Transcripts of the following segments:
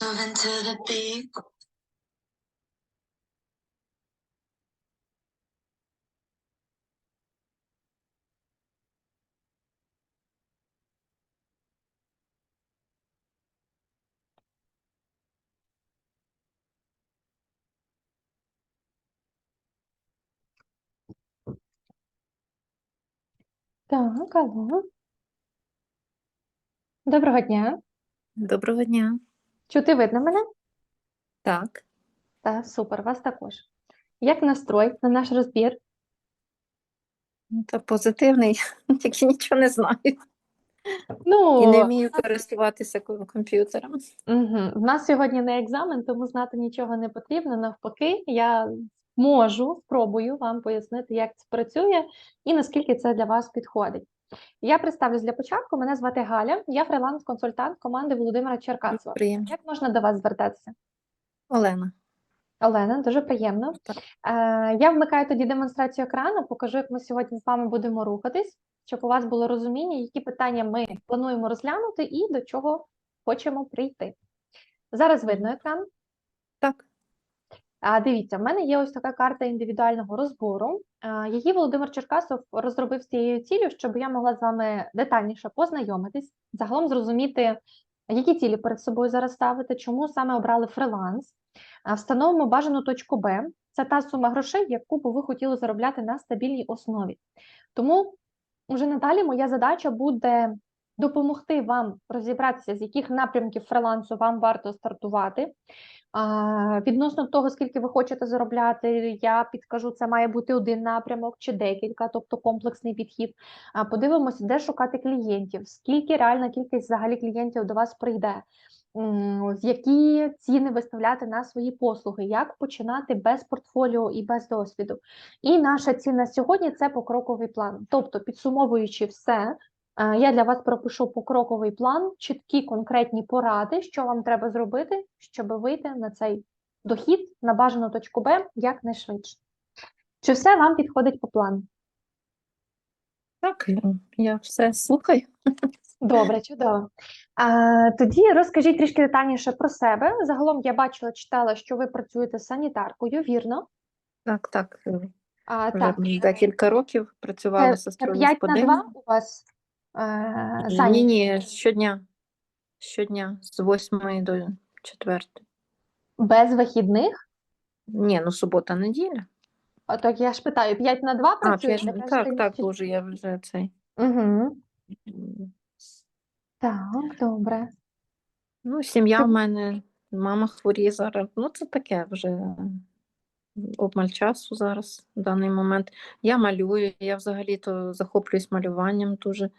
Moving to the beat. Так, алло. Доброго дня. Доброго дня. Чути видно мене? Так, Так, супер, вас також. Як настрой на наш розбір? ну, та позитивний, тільки нічого не знаю. Ну, І не вмію користуватися комп'ютером. Мгм. В нас сьогодні не екзамен, тому знати нічого не потрібно. Навпаки, я можу, спробую вам пояснити, як це працює і наскільки це для вас підходить. Я представлюсь для початку. Мене звати Галя, я фриланс-консультант команди Володимира Черкасова. Приємно. Як можна до вас звертатися? Олена. Олена, дуже приємно. Так. Е, я вмикаю тоді демонстрацію екрану, покажу, як ми сьогодні з вами будемо рухатись, щоб у вас було розуміння, які питання ми плануємо розглянути і до чого хочемо прийти. Зараз видно екран. Так, Дивіться, в мене є ось така карта індивідуального розбору. Її Володимир Черкасов розробив з цією цілею, щоб я могла з вами детальніше познайомитись, загалом зрозуміти, які цілі перед собою зараз ставити, чому саме обрали фриланс. Встановимо бажану точку Б. Це та сума грошей, яку би ви хотіли заробляти на стабільній основі. Тому вже надалі моя задача буде допомогти вам розібратися, з яких напрямків фрилансу вам варто стартувати. Відносно того, скільки ви хочете заробляти, я підкажу, це має бути один напрямок чи декілька, тобто комплексний підхід. Подивимося, де шукати клієнтів, скільки реальна кількість взагалі клієнтів до вас прийде, які ціни виставляти на свої послуги, як починати без портфоліо і без досвіду. І наша ціль на сьогодні це покроковий план. Тобто, підсумовуючи все, Я для вас пропишу покроковий план, чіткі конкретні поради, що вам треба зробити, щоб вийти на цей дохід на бажану точку Б якнайшвидше. Чи все вам підходить по плану? так, я все слухаю. Добре, чудово. А, тоді розкажіть трішки детальніше про себе. Загалом я бачила, читала, що ви працюєте санітаркою, вірно? Так, так. А, так, декілька років працювала сестрою 5 на 2 у вас е, Ні, ні, щодня. Щодня, з 8 до 4. Без вихідних? Ні, ну субота, неділя. А, Так я ж питаю, 5 на 2 А, п'ять- Кажете, так, так, дуже я вже цей. Угу. Так, добре. Ну, сім'я в мене, мама хворіє зараз. Ну, це таке вже обмаль часу зараз, в даний момент. Я малюю, я взагалі-то захоплююсь малюванням дуже.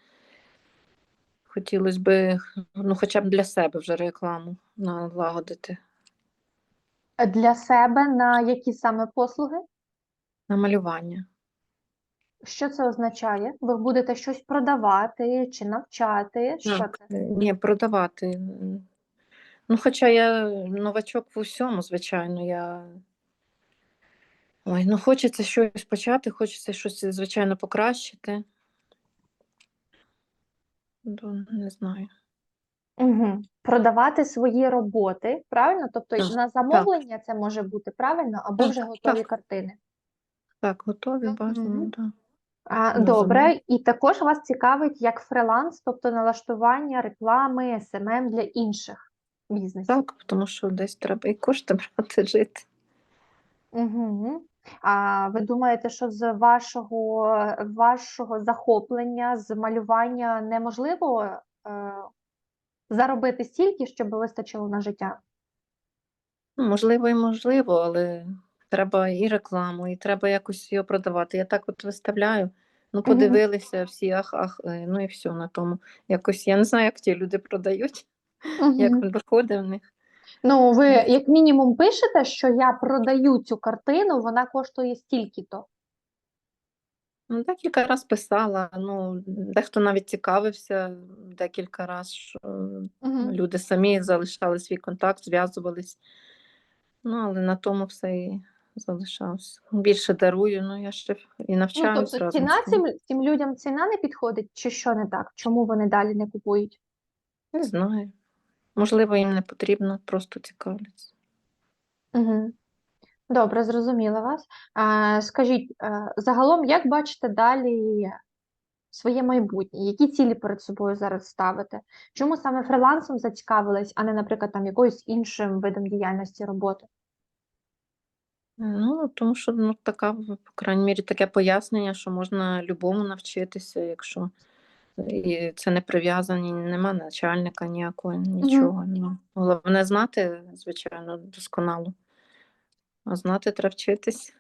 Хотілося б, ну, хоча б для себе вже рекламу налагодити. Для себе на які саме послуги? На малювання. Що це означає? Ви будете щось продавати чи навчати? Що Так, це? ні, продавати. Ну, хоча я новачок в усьому, звичайно, я. Ой, ну хочеться щось почати, хочеться щось, звичайно, покращити. Не знаю. Угу. Продавати свої роботи, правильно? Тобто Так, на замовлення це може бути правильно, або Так, вже готові так. картини. Так, готові, бажано, Мгм. так. А, На добре, і також вас цікавить як фриланс, тобто налаштування реклами, СММ для інших бізнесів. Так, тому що десь треба і кошти брати жити. Угу. А ви думаєте, що з вашого, вашого захоплення, з малювання неможливо е, заробити стільки, щоб вистачило на життя? Ну, можливо, і можливо, але треба і рекламу, і треба якось його продавати. Я так от виставляю. Ну, подивилися всі, ах, ах, е, ну і все на тому. Якось я не знаю, як ті люди продають, як виходить в них. Ну, ви як мінімум пишете, що я продаю цю картину, вона коштує стільки-то. Ну, декілька раз писала, ну, дехто навіть цікавився декілька разів, що Угу. люди самі залишали свій контакт, зв'язувались. Ну, але на тому все і залишався. Більше дарую, ну я ще і Ну, тобто ціна цим, цим людям ціна не підходить, чи що не так? Чому вони далі не купують? Не знаю. Можливо, їм не потрібно, просто цікавляться. Угу. Добре, зрозуміла вас. А, скажіть, е, загалом, як бачите далі своє майбутнє? Які цілі перед собою зараз ставите? Чому саме фрилансом зацікавились, а не, наприклад, там якоюсь іншим видом діяльності роботи? Ну, тому що ну, така, по крайній мірі, таке пояснення, що можна любому навчитися, якщо і це не прив'язані, нема начальника ніякого, нічого. Ну, головне знати, звичайно, досконало. А знати треба вчитись.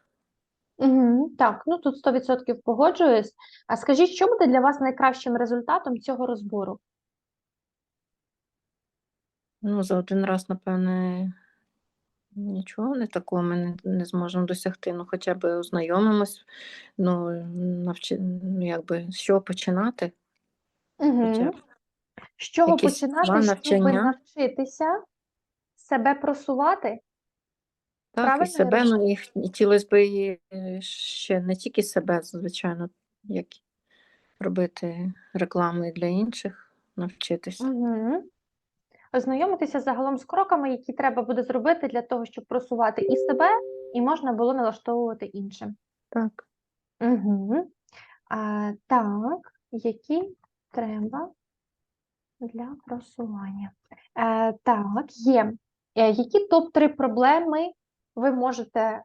Угу. Так, ну тут 100% погоджуюсь. А скажіть, що буде для вас найкращим результатом цього розбору? Ну, за один раз, напевне, нічого не такого ми не, не зможемо досягти. Ну, хоча б ознайомимось, ну, навчи, ну, якби, з чого починати. Хоча Угу. б. З чого Якісь починати, щоб навчання. навчитися себе просувати? Так, Правильно і я себе, ну, і хотілося б і е, ще не тільки себе, звичайно, як робити рекламу і для інших, навчитися. Угу. Ознайомитися загалом з кроками, які треба буде зробити для того, щоб просувати і себе, і можна було налаштовувати іншим. Так. Угу. А, так, які треба для просування? Е, так, є. Е, які топ-3 проблеми ви можете е,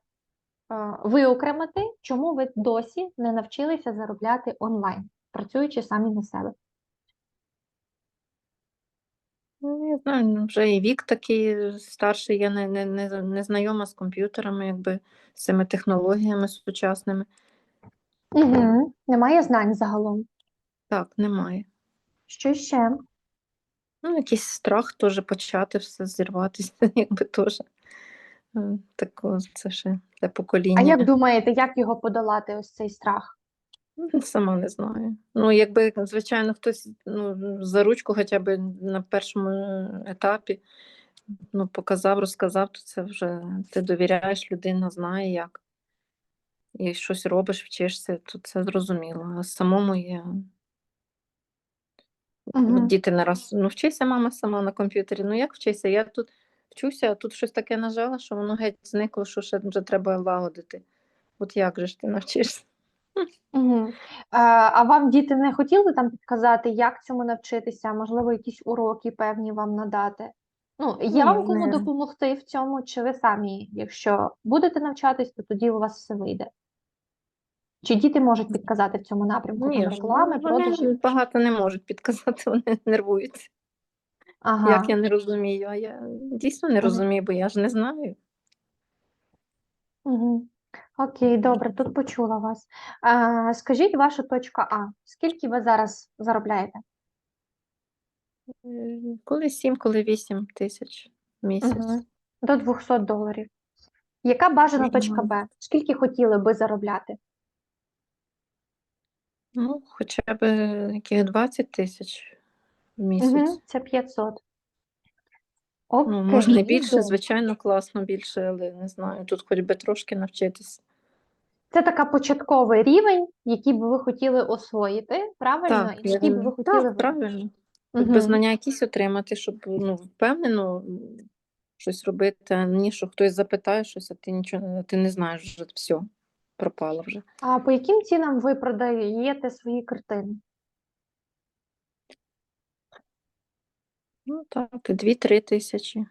виокремити, чому ви досі не навчилися заробляти онлайн, працюючи самі на себе? Ну, я знаю, ну, вже і вік такий старший, я не, не, не, не знайома з комп'ютерами, якби з цими технологіями сучасними. Угу. Немає знань загалом. Так, немає. Що ще? Ну, якийсь страх теж почати все зірватися, якби теж. Е, Тако, це ще те А як думаєте, як його подолати, ось цей страх? Ну, Сама не знаю. Ну, якби, звичайно, хтось ну, за ручку хоча б на першому етапі ну, показав, розказав, то це вже ти довіряєш, людина знає як. І щось робиш, вчишся, то це зрозуміло. А самому я. Угу. Діти не раз, ну вчися, мама сама на комп'ютері. Ну як вчися? Я тут вчуся, а тут щось таке нажала, що воно геть зникло, що ще вже треба лагодити. От як же ж ти навчишся? Угу. А вам діти не хотіли там підказати, як цьому навчитися? Можливо, якісь уроки певні вам надати? Ну, є вам кому допомогти в цьому, чи ви самі, якщо будете навчатись, то тоді у вас все вийде? Чи діти можуть підказати в цьому напрямку? Ні, Там реклами, вони продажі? багато не можуть підказати, вони нервуються. Ага. Як я не розумію, а я дійсно не розумію, бо я ж не знаю. Угу. Окей, добре, тут почула вас. А, скажіть ваша точка А. Скільки ви зараз заробляєте? Е, Коли 7, коли 8 тисяч в місяць. Угу. До 200 доларів. Яка бажана точка Б? Скільки хотіли би заробляти? Ну, хоча б яких 20 тисяч в місяць. Угу. Це 500. Окей, Ну, можна і більше, звичайно, класно більше, але не знаю. Тут хоч би трошки навчитись. Це така початковий рівень, який би ви хотіли освоїти, правильно? Так, І який би ви хотіли так, правильно. Мгм. знання якісь отримати, щоб ну, впевнено щось робити, а не що хтось запитає щось, а ти нічого ти не знаєш вже все, пропало вже. А по яким цінам ви продаєте свої картини? Ну так, і 2-3 тисячі.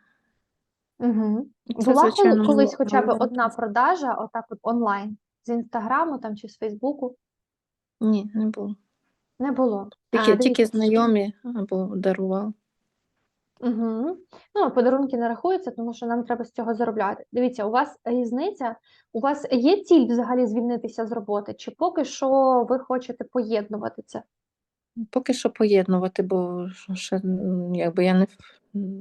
Угу. Це, Була звичайно, колись хоча б одна продажа, отак от онлайн, з інстаграму там чи з Фейсбуку? Ні, не було. Не було. Тільки, А, тільки дивіться. знайомі або дарував. Угу. Ну, подарунки не рахуються, тому що нам треба з цього заробляти. Дивіться, у вас різниця, у вас є ціль взагалі звільнитися з роботи, чи поки що ви хочете поєднувати це? Поки що поєднувати, бо ще м, якби я не,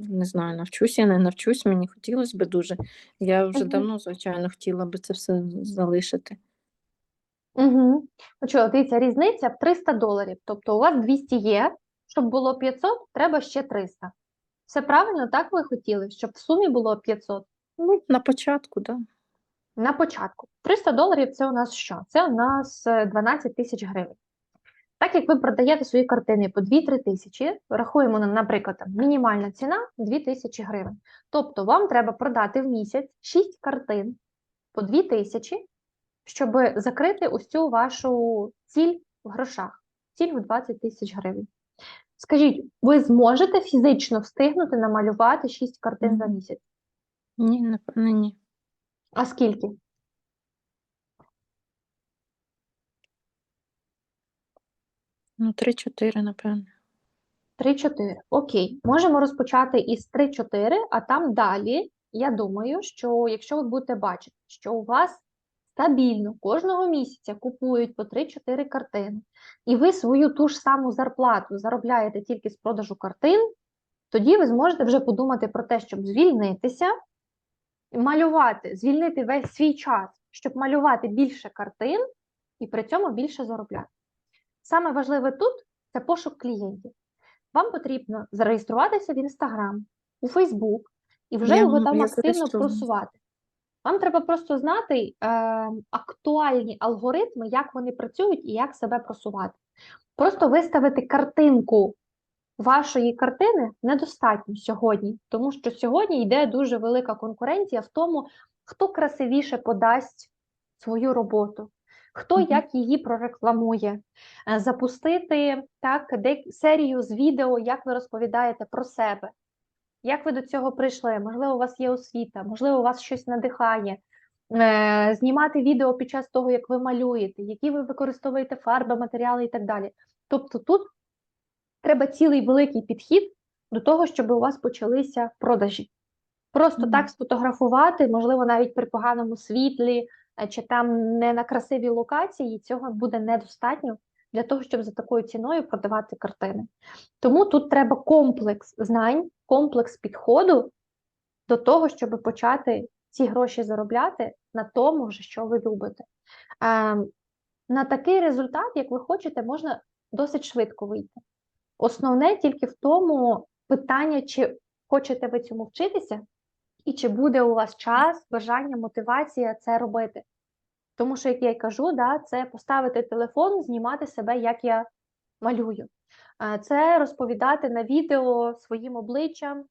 не знаю, навчусь, я не навчусь, мені хотілося б дуже. Я вже Мгм. давно, звичайно, хотіла би це все залишити. Угу. Почула, дивіться, різниця в 300 доларів. Тобто у вас 200 є, щоб було 500, треба ще 300. Все правильно, так ви хотіли, щоб в сумі було 500? Ну, на початку, так. Да. На початку. 300 доларів це у нас що? Це у нас е, 12 тисяч гривень. Так як ви продаєте свої картини по 2-3 тисячі, рахуємо, на- наприклад, мінімальна ціна 2 тисячі гривень. Тобто вам треба продати в місяць 6 картин по 2 тисячі, щоб закрити ось цю вашу ціль в грошах, ціль в 20 тисяч гривень. Скажіть, ви зможете фізично встигнути намалювати 6 картин за місяць? Ні, напевно, ні. А скільки? Ну, 3-4, напевно. 3-4. Окей, можемо розпочати із 3-4, а там далі, я думаю, що якщо ви будете бачити, що у вас стабільно кожного місяця купують по 3-4 картини, і ви свою ту ж саму зарплату заробляєте тільки з продажу картин, тоді ви зможете вже подумати про те, щоб звільнитися, малювати, звільнити весь свій час, щоб малювати більше картин і при цьому більше заробляти. Саме важливе тут це пошук клієнтів. Вам потрібно зареєструватися в Instagram, у Facebook і вже його там я активно просувати. Вам треба просто знати е, актуальні алгоритми, як вони працюють і як себе просувати. Просто виставити картинку вашої картини недостатньо сьогодні, тому що сьогодні йде дуже велика конкуренція в тому, хто красивіше подасть свою роботу, хто як її прорекламує, запустити так серію з відео, як ви розповідаєте про себе. Як ви до цього прийшли? Можливо, у вас є освіта, можливо, у вас щось надихає. Е, Знімати відео під час того, як ви малюєте, які ви використовуєте фарби, матеріали і так далі. Тобто тут треба цілий великий підхід до того, щоб у вас почалися продажі. Просто Мгм. так сфотографувати, можливо, навіть при поганому світлі е, чи там не на красивій локації, цього буде недостатньо для того, щоб за такою ціною продавати картини. Тому тут треба комплекс знань, комплекс підходу до того, щоб почати ці гроші заробляти на тому, що ви любите. Е, на такий результат, як ви хочете, можна досить швидко вийти. Основне тільки в тому питання, чи хочете ви цьому вчитися, і чи буде у вас час, бажання, мотивація це робити. Тому що, як я й кажу, да, це поставити телефон, знімати себе, як я малюю. Це розповідати на відео своїм обличчям,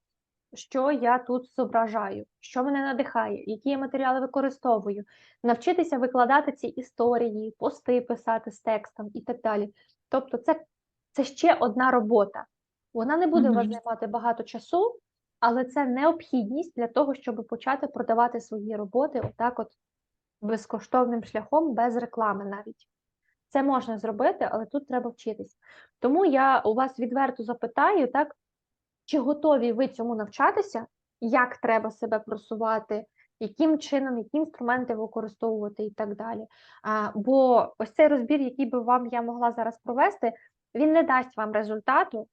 що я тут зображаю, що мене надихає, які я матеріали використовую, навчитися викладати ці історії, пости писати з текстом і так далі. Тобто, це, це ще одна робота. Вона не буде у вас займати багато часу, але це необхідність для того, щоб почати продавати свої роботи отак, от безкоштовним шляхом, без реклами навіть. Це можна зробити, але тут треба вчитись. Тому я у вас відверто запитаю, так, чи готові ви цьому навчатися, як треба себе просувати, яким чином, які інструменти використовувати і так далі. А, бо ось цей розбір, який би вам я могла зараз провести, він не дасть вам результату,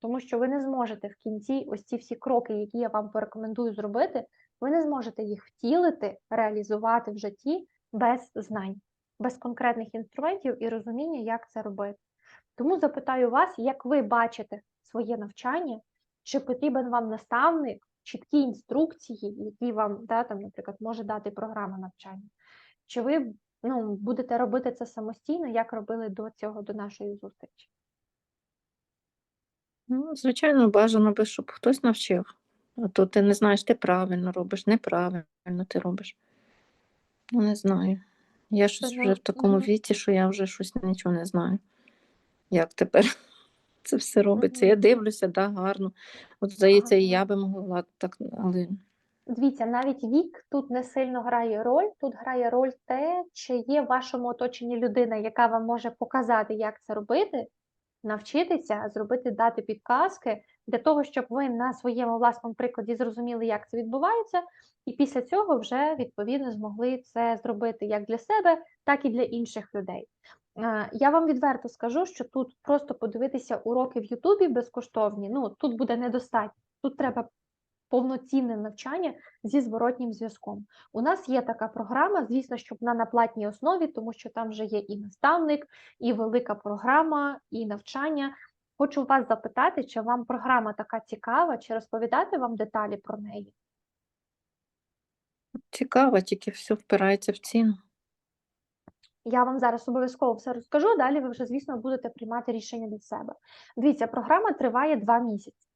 тому що ви не зможете в кінці ось ці всі кроки, які я вам порекомендую зробити, ви не зможете їх втілити, реалізувати в житті без знань, без конкретних інструментів і розуміння, як це робити. Тому запитаю вас, як ви бачите своє навчання, чи потрібен вам наставник, чіткі інструкції, які вам, да, там, наприклад, може дати програма навчання, чи ви ну, будете робити це самостійно, як робили до цього, до нашої зустрічі? Ну, звичайно, бажано би, щоб хтось навчив. А то ти не знаєш, ти правильно робиш, неправильно ти робиш. Ну, не знаю. Я щось вже в такому віці, що я вже щось нічого не знаю. Як тепер це все робиться? Я дивлюся, да, гарно. От, здається, і я би могла так, але Дивіться, навіть вік тут не сильно грає роль. Тут грає роль те, чи є в вашому оточенні людина, яка вам може показати, як це робити, навчитися, зробити, дати підказки для того, щоб ви на своєму власному прикладі зрозуміли, як це відбувається, і після цього вже відповідно змогли це зробити як для себе, так і для інших людей. Е, Я вам відверто скажу, що тут просто подивитися уроки в Ютубі безкоштовні, ну тут буде недостатньо. Тут треба повноцінне навчання зі зворотнім зв'язком. У нас є така програма, звісно, що вона на платній основі, тому що там вже є і наставник, і велика програма, і навчання. Хочу вас запитати, чи вам програма така цікава, чи розповідати вам деталі про неї? цікаво, тільки все впирається в ціну. Я вам зараз обов'язково все розкажу, далі ви вже, звісно, будете приймати рішення для себе. Дивіться, програма триває два місяці.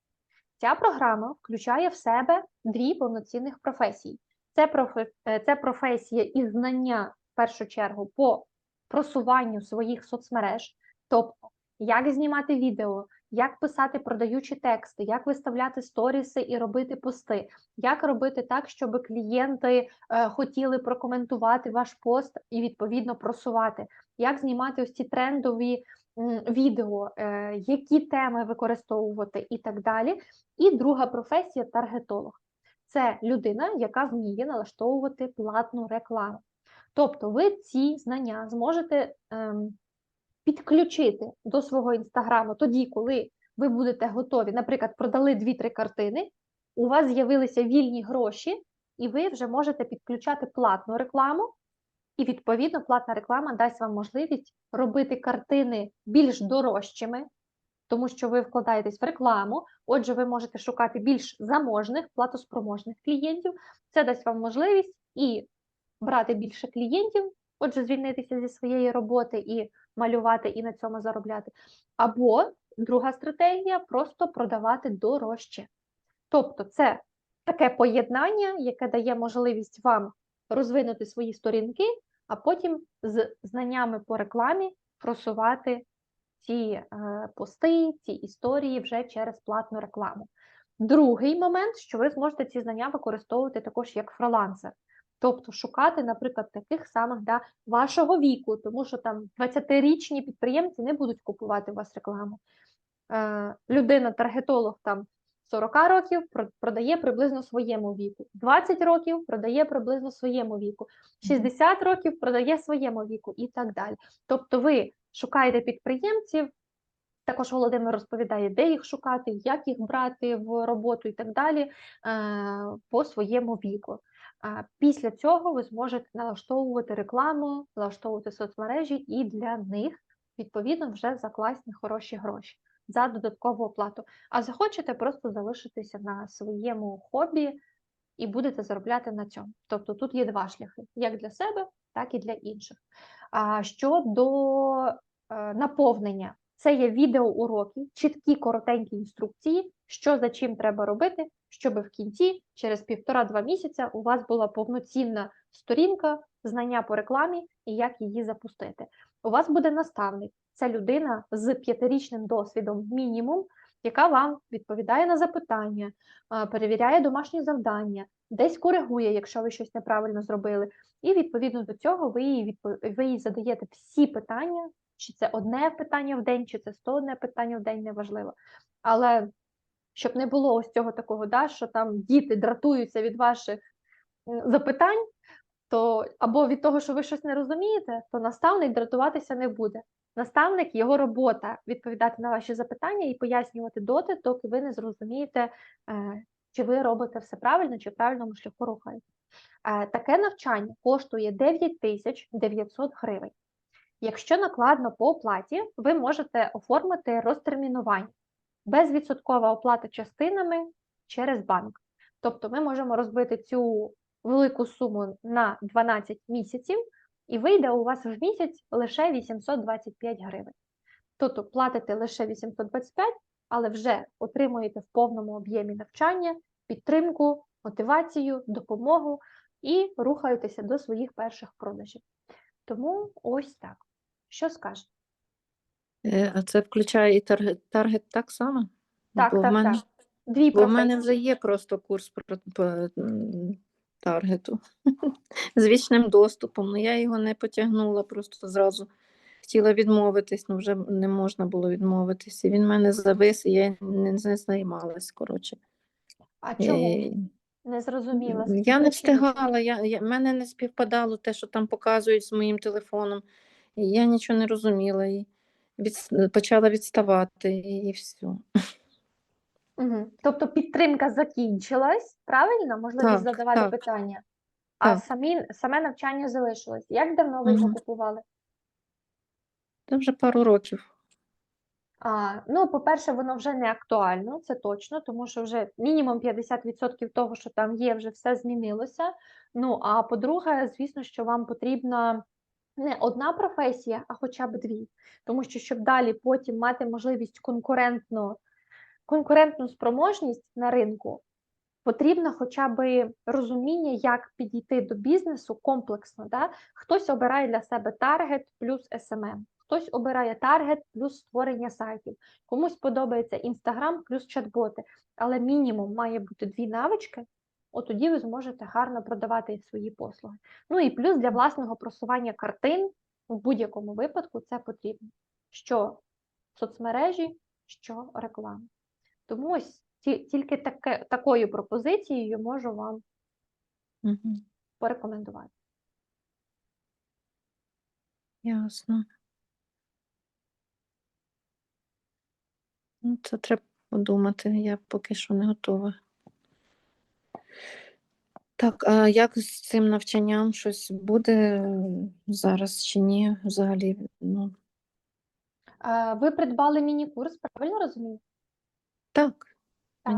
Ця програма включає в себе дві повноцінних професії. Це, профе- е, це професія і знання в першу чергу по просуванню своїх соцмереж, тобто як знімати відео, як писати продаючі тексти, як виставляти сторіси і робити пости, як робити так, щоб клієнти е, хотіли прокоментувати ваш пост і відповідно просувати, як знімати ось ці трендові відео, е, які теми використовувати і так далі. І друга професія таргетолог. Це людина, яка вміє налаштовувати платну рекламу. Тобто ви ці знання зможете ем, підключити до свого інстаграму тоді, коли ви будете готові, наприклад, продали 2-3 картини, у вас з'явилися вільні гроші, і ви вже можете підключати платну рекламу, і відповідно платна реклама дасть вам можливість робити картини більш дорожчими, тому що ви вкладаєтесь в рекламу. Отже, ви можете шукати більш заможних, платоспроможних клієнтів. Це дасть вам можливість і брати більше клієнтів, отже, звільнитися зі своєї роботи і малювати, і на цьому заробляти. Або друга стратегія просто продавати дорожче. Тобто, це таке поєднання, яке дає можливість вам розвинути свої сторінки, а потім з знаннями по рекламі просувати ці е, пости, ці історії вже через платну рекламу. Другий момент, що ви зможете ці знання використовувати також як фрилансер. Тобто шукати, наприклад, таких самих да, вашого віку, тому що там 20-річні підприємці не будуть купувати у вас рекламу. Е, людина, таргетолог там 40 років продає приблизно своєму віку, 20 років продає приблизно своєму віку, 60 років продає своєму віку і так далі. Тобто ви шукаєте підприємців, також Володимир розповідає, де їх шукати, як їх брати в роботу і так далі е, по своєму віку. Після цього ви зможете налаштовувати рекламу, налаштовувати соцмережі і для них відповідно вже за класні хороші гроші за додаткову оплату. А захочете просто залишитися на своєму хобі і будете заробляти на цьому. Тобто тут є два шляхи: як для себе, так і для інших. А щодо е, наповнення, це є відеоуроки, чіткі коротенькі інструкції, що за чим треба робити, щоб в кінці, через півтора-два місяця, у вас була повноцінна сторінка, знання по рекламі і як її запустити. У вас буде наставник, це людина з п'ятирічним досвідом мінімум, яка вам відповідає на запитання, перевіряє домашні завдання, десь коригує, якщо ви щось неправильно зробили. І відповідно до цього ви їй, відпо- ви їй задаєте всі питання, чи це одне питання в день, чи це 101 питання в день, неважливо. Але щоб не було ось цього такого, да, що там діти дратуються від ваших запитань, то або від того, що ви щось не розумієте, то наставник дратуватися не буде. Наставник його робота відповідати на ваші запитання і пояснювати доти, доки ви не зрозумієте, е, чи ви робите все правильно, чи в правильному шляху рухаєте. Е, Таке навчання коштує 9 тисяч 900 гривень. Якщо накладно по оплаті, ви можете оформити розтермінування безвідсоткова оплата частинами через банк. Тобто ми можемо розбити цю велику суму на 12 місяців, і вийде у вас в місяць лише 825 гривень. Тобто платите лише 825, але вже отримуєте в повному об'ємі навчання, підтримку, мотивацію, допомогу і рухаєтеся до своїх перших продажів. Тому ось так. Що скажете? Е, А це включає і таргет, таргет так само? Так, Бо так, мене, так. Дві Бо в мене вже є просто курс про, по таргету з вічним доступом. Ну я його не потягнула, просто зразу хотіла відмовитись, ну вже не можна було відмовитись. І він в мене завис, і я не, не займалась. Коротше. А чому? Е, Не зрозуміла. Я не встигала, я, я, мене не співпадало те, що там показують з моїм телефоном. І я нічого не розуміла і від, почала відставати, і, і все. Мгм. Тобто підтримка закінчилась, правильно? Можливість Так, задавати так. питання. А Так. самі, саме навчання залишилось. Як давно ви його Мгм. купували? Це вже пару років. А, ну, по-перше, воно вже не актуально, це точно, тому що вже мінімум 50% того, що там є, вже все змінилося. Ну, а по-друге, звісно, що вам потрібна не одна професія, а хоча б дві. Тому що щоб далі потім мати можливість конкурентно, конкурентну спроможність на ринку, потрібно хоча б розуміння, як підійти до бізнесу комплексно. Да? Хтось обирає для себе таргет плюс SMM, хтось обирає таргет плюс створення сайтів, комусь подобається Інстаграм плюс чат-боти, але мінімум має бути дві навички. От тоді ви зможете гарно продавати свої послуги. Ну і плюс для власного просування картин в будь-якому випадку це потрібно. Що соцмережі, що реклама. Тому ось ті- тільки таке, такою пропозицією можу вам Мгм. порекомендувати. Ясно. Ну, це треба подумати, я поки що не готова. Так, а як з цим навчанням щось буде е, зараз чи ні? Взагалі, ну, А, Ви придбали міні-курс, правильно розумію? так, Так.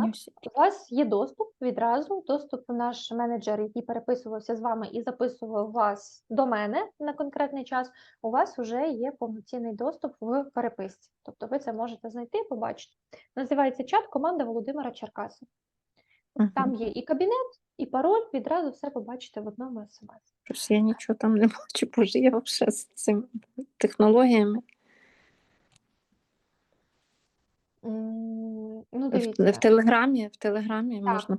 У вас є доступ відразу. Доступ наш менеджер, який переписувався з вами і записував вас до мене на конкретний час. У вас вже є повноцінний доступ в переписці. Тобто ви це можете знайти і побачити. Називається чат команда Володимира Черкаса. Там є і кабінет, і пароль. Відразу все побачите в одному смс. Щось я нічого там не бачу, боже, я взагалі з цими технологіями. Ну, В, в Телеграмі, в Телеграмі Так. можна.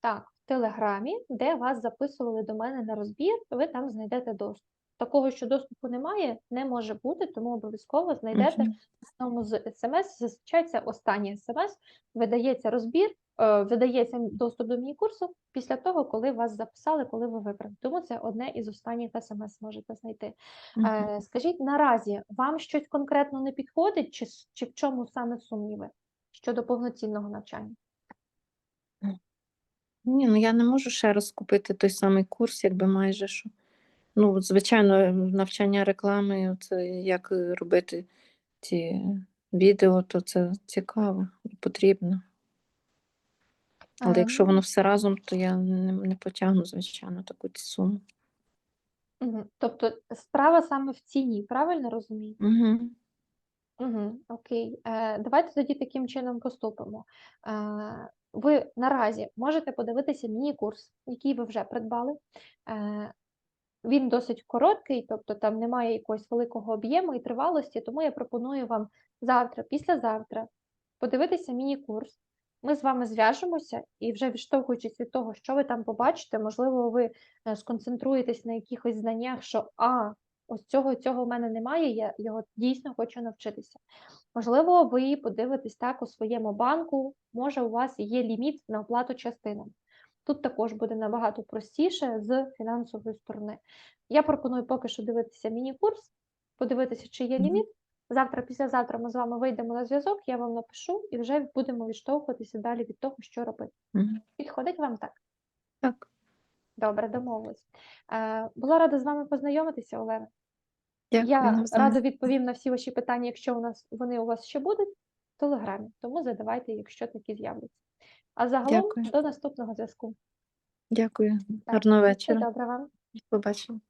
Так, в Телеграмі, де вас записували до мене на розбір, ви там знайдете доступ. Такого, що доступу немає, не може бути, тому обов'язково знайдете в одному з смс, зустрічається останній смс, видається розбір, е, видається доступ до міні-курсу після того, коли вас записали, коли ви вибрали. Тому це одне із останніх смс можете знайти. Е, Скажіть, наразі вам щось конкретно не підходить, чи, чи в чому саме сумніви щодо повноцінного навчання? Ні, ну я не можу ще раз купити той самий курс, якби майже що. Ну, звичайно, навчання реклами, це як робити ці відео, то це цікаво і потрібно. Але Е, якщо ну, воно все разом, то я не, не потягну, звичайно, таку ці суму. Мгм. Тобто справа саме в ціні, правильно розумію? Угу. Угу, окей. Е, давайте тоді таким чином поступимо. Е, ви наразі можете подивитися міні-курс, який ви вже придбали. Е, він досить короткий, тобто там немає якогось великого об'єму і тривалості, тому я пропоную вам завтра, післязавтра подивитися міні-курс. Ми з вами зв'яжемося і вже відштовхуючись від того, що ви там побачите, можливо, ви е, сконцентруєтесь на якихось знаннях, що а, ось цього цього в мене немає, я його дійсно хочу навчитися. Можливо, ви подивитесь так у своєму банку, може, у вас є ліміт на оплату частинами. Тут також буде набагато простіше з фінансової сторони. Я пропоную поки що дивитися міні-курс, подивитися, чи є ліміт. Завтра, післязавтра ми з вами вийдемо на зв'язок, я вам напишу і вже будемо відштовхуватися далі від того, що робити. Підходить вам так? Так, Добре, домовились. Е, була рада з вами познайомитися, Олена. дякую. Я радо відповім на всі ваші питання, якщо у нас вони у вас ще будуть в телеграмі. Тому задавайте, якщо такі з'являться. А загалом Дякую. до наступного зв'язку. Дякую. Так, Гарного все вечора. добре вам. Побачимо.